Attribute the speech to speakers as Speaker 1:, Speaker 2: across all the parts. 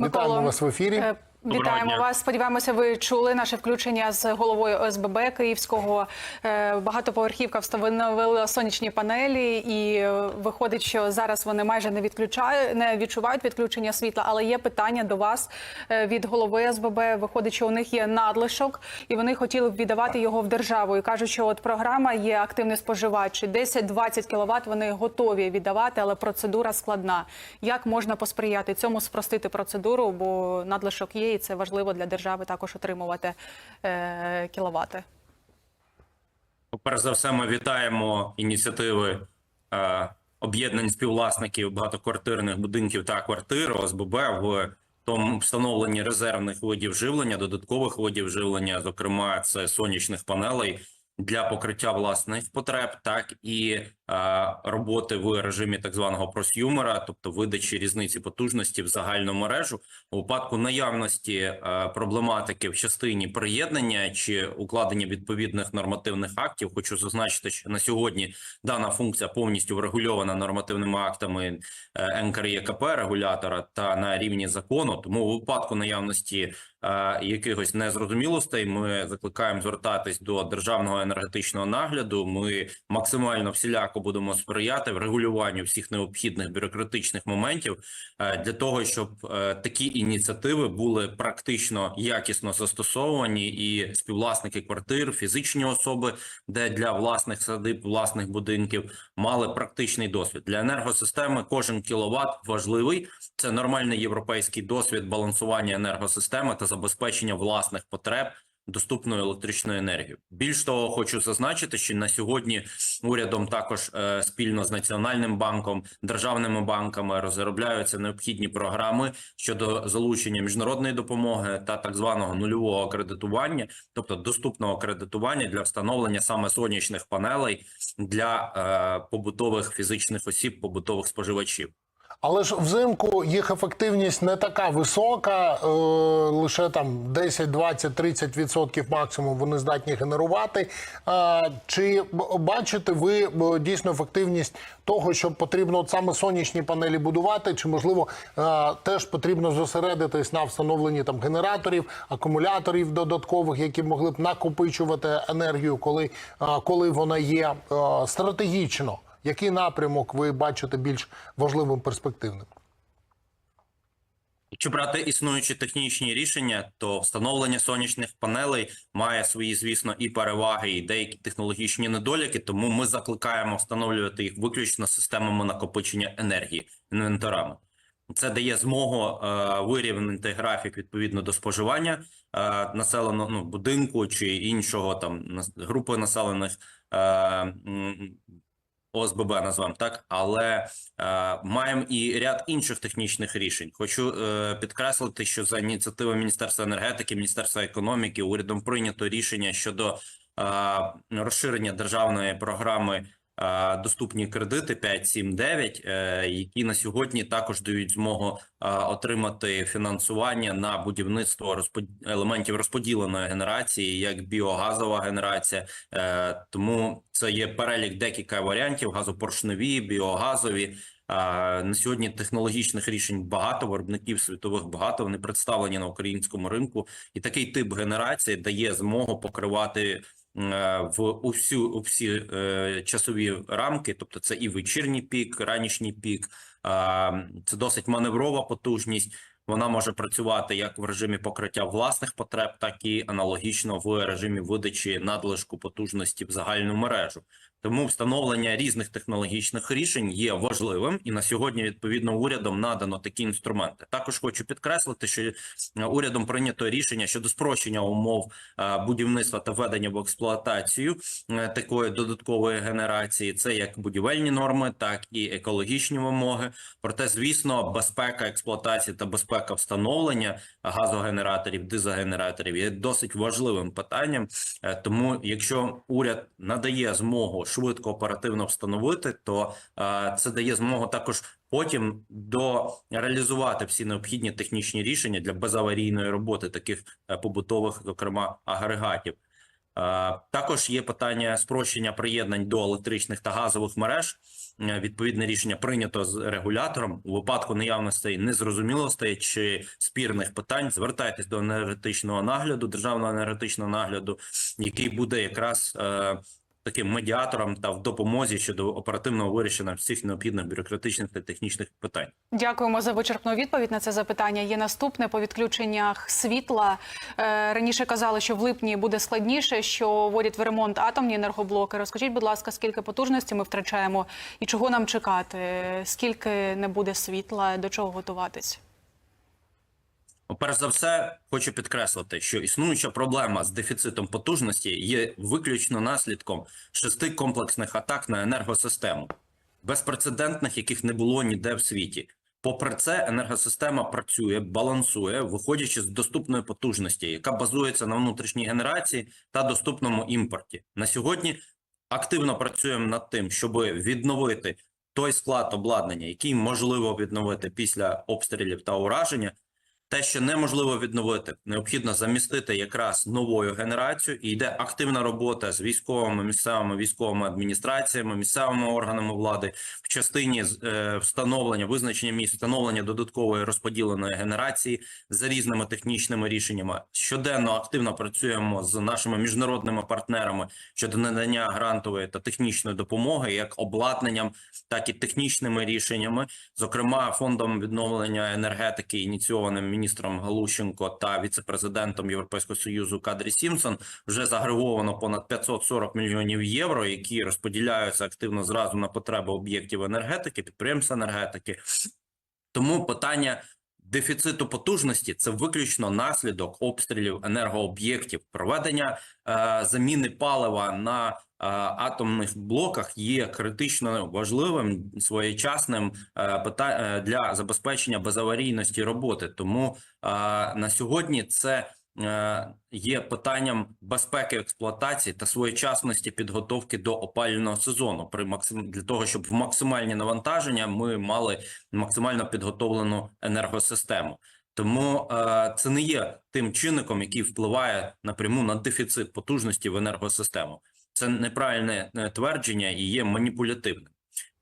Speaker 1: Вітаємо вас в ефірі.
Speaker 2: Вітаємо
Speaker 3: дня.
Speaker 2: вас. Сподіваємося, ви чули наше включення з головою ОСББ Київського. Е, Багатоповерхівка встановила сонячні панелі, і е, виходить, що зараз вони майже не відключають, не відчувають відключення світла. Але є питання до вас е, від голови ОСББ. Виходить, що у них є надлишок, і вони хотіли б віддавати його в державу. І кажуть, що от програма є активний споживач. 10-20 кВт вони готові віддавати, але процедура складна. Як можна посприяти цьому, спростити процедуру? Бо надлишок є, і це важливо для держави також отримувати е, кіловати.
Speaker 3: Перш за все, ми вітаємо ініціативи е, об'єднань співвласників багатоквартирних будинків та квартир ОСББ в тому встановленні резервних видів живлення, додаткових видів живлення, зокрема, це сонячних панелей для покриття власних потреб, так і е, роботи в режимі так званого просюмера, тобто видачі різниці потужності в загальну мережу у випадку наявності е, проблематики в частині приєднання чи укладення відповідних нормативних актів. Хочу зазначити, що на сьогодні дана функція повністю врегульована нормативними актами е, НКРЄКП регулятора та на рівні закону. Тому у випадку наявності якихось незрозумілостей ми закликаємо звертатись до державного енергетичного нагляду. Ми максимально всіляко будемо сприяти врегулюванню всіх необхідних бюрократичних моментів е, для того, щоб е, такі ініціативи були практично якісно застосовані, і співвласники квартир, фізичні особи, де для власних садиб, власних будинків мали практичний досвід для енергосистеми. Кожен кіловат важливий. Це нормальний європейський досвід балансування енергосистеми та забезпечення власних потреб доступною електричною енергією. Більш того, хочу зазначити, що на сьогодні урядом також е, спільно з національним банком, державними банками розробляються необхідні програми щодо залучення міжнародної допомоги та так званого нульового кредитування, тобто доступного кредитування для встановлення саме сонячних панелей для е, побутових фізичних осіб, побутових споживачів.
Speaker 1: Але ж взимку їх ефективність не така висока, е, лише там 10, 20, 30 відсотків максимум вони здатні генерувати. Е, чи бачите ви дійсно ефективність того, що потрібно от саме сонячні панелі будувати? Чи можливо е, теж потрібно зосередитись на встановленні там генераторів, акумуляторів додаткових, які могли б накопичувати енергію, коли, е, коли вона є е, стратегічно? Який напрямок ви бачите більш важливим перспективним?
Speaker 3: Якщо брати існуючі технічні рішення, то встановлення сонячних панелей має свої, звісно, і переваги, і деякі технологічні недоліки. Тому ми закликаємо встановлювати їх виключно системами накопичення енергії інвентарами. Це дає змогу е, вирівняти графік відповідно до споживання е, населеного ну, будинку чи іншого там групи населених е, ОСББ назвам так, але е, маємо і ряд інших технічних рішень. Хочу е, підкреслити, що за ініціативою Міністерства енергетики, Міністерства економіки урядом прийнято рішення щодо е, розширення державної програми. Е, Доступні кредити 5.7.9, е, які на сьогодні також дають змогу е, отримати фінансування на будівництво елементів розподіленої генерації, як біогазова генерація, Е, тому це є перелік декілька варіантів: газопоршневі, біогазові. На сьогодні технологічних рішень багато, виробників світових багато. Вони представлені на українському ринку, і такий тип генерації дає змогу покривати в усю у всі е, часові рамки, тобто це і вечірній пік, ранішній пік. Це досить маневрова потужність. Вона може працювати як в режимі покриття власних потреб, так і аналогічно в режимі видачі надлишку потужності в загальну мережу. Тому встановлення різних технологічних рішень є важливим, і на сьогодні відповідно урядом надано такі інструменти. Також хочу підкреслити, що урядом прийнято рішення щодо спрощення умов е, будівництва та введення в експлуатацію е, такої додаткової генерації. Це як будівельні норми, так і екологічні вимоги. Проте, звісно, безпека експлуатації та безпека встановлення газогенераторів, дизогенераторів є досить важливим питанням. Е, Тому, якщо уряд надає змогу швидко оперативно встановити, то е, це дає змогу також потім до реалізувати всі необхідні технічні рішення для безаварійної роботи таких е, побутових, зокрема агрегатів. Е, Також є питання спрощення приєднань до електричних та газових мереж. Е, Відповідне рішення прийнято з регулятором. У випадку наявності незрозумілостей чи спірних питань звертайтесь до енергетичного нагляду, державного енергетичного нагляду, який буде якраз е, таким медіатором та в допомозі щодо оперативного вирішення всіх необхідних бюрократичних та технічних питань.
Speaker 2: Дякуємо за вичерпну відповідь на це запитання. Є наступне по відключеннях світла. Е, раніше казали, що в липні буде складніше, що вводять в ремонт атомні енергоблоки. Розкажіть, будь ласка, скільки потужності ми втрачаємо і чого нам чекати? Скільки не буде світла, до чого готуватись?
Speaker 3: Перш за все, хочу підкреслити, що існуюча проблема з дефіцитом потужності є виключно наслідком шести комплексних атак на енергосистему, безпрецедентних, яких не було ніде в світі. Попри це, енергосистема працює, балансує, виходячи з доступної потужності, яка базується на внутрішній генерації та доступному імпорті. На сьогодні активно працюємо над тим, щоб відновити той склад обладнання, який можливо відновити після обстрілів та ураження. Те, що неможливо відновити, необхідно замістити якраз новою генерацією. І йде активна робота з військовими місцевими військовими адміністраціями, місцевими органами влади в частині е, встановлення визначення місць встановлення додаткової розподіленої генерації за різними технічними рішеннями. Щоденно активно працюємо з нашими міжнародними партнерами щодо надання грантової та технічної допомоги, як обладнанням, так і технічними рішеннями, зокрема фондом відновлення енергетики, ініційованим міністром Галущенко та віцепрезидентом Європейського союзу Кадрі Сімсон вже загреговано понад 540 мільйонів євро, які розподіляються активно зразу на потреби об'єктів енергетики, підприємств енергетики. Тому питання дефіциту потужності це виключно наслідок обстрілів енергооб'єктів. Проведення е, заміни палива на е, атомних блоках є критично важливим своєчасним е, е, для забезпечення безаварійності роботи. Тому е, на сьогодні це є питанням безпеки експлуатації та своєчасності підготовки до опалювального сезону при максим для того, щоб в максимальні навантаження ми мали максимально підготовлену енергосистему. Тому е, це не є тим чинником, який впливає напряму на дефіцит потужності в енергосистему. Це неправильне е, твердження і є маніпулятивним.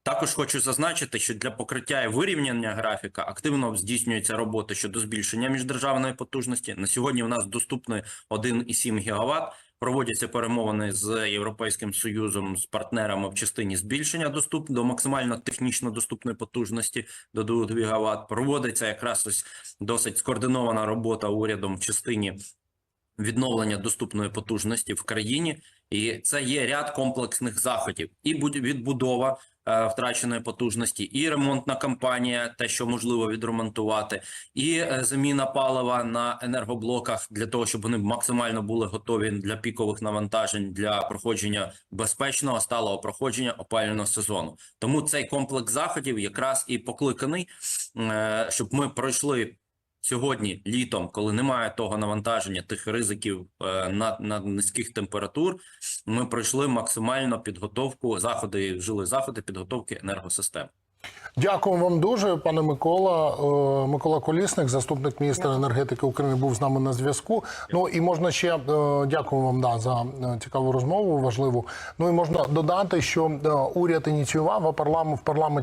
Speaker 3: Також хочу зазначити, що для покриття і вирівняння графіка активно здійснюється робота щодо збільшення міждержавної потужності. На сьогодні у нас доступно 1,7 гігаватт. Проводяться перемовини з Європейським Союзом з партнерами в частині збільшення доступ до максимально технічно доступної потужності до 2 гігаватт. Проводиться якраз ось досить скоординована робота урядом в частині відновлення доступної потужності в країні, і це є ряд комплексних заходів, і відбудова е, втраченої потужності, і ремонтна кампанія, те, що можливо відремонтувати, і е, заміна палива на енергоблоках для того, щоб вони максимально були готові для пікових навантажень для проходження безпечного сталого проходження опалювального сезону. Тому цей комплекс заходів якраз і покликаний, е, щоб ми пройшли сьогодні літом, коли немає того навантаження, тих ризиків е, на, на низьких температур, ми пройшли максимально підготовку заходи, вжили заходи підготовки енергосистем.
Speaker 1: Дякую вам дуже, пане Микола. Е, Микола Колісник, заступник міністра енергетики України, був з нами на зв'язку. Ну і можна ще е, дякую вам да, за цікаву розмову, важливу. Ну і можна додати, що уряд ініціював а парламент в парламенті.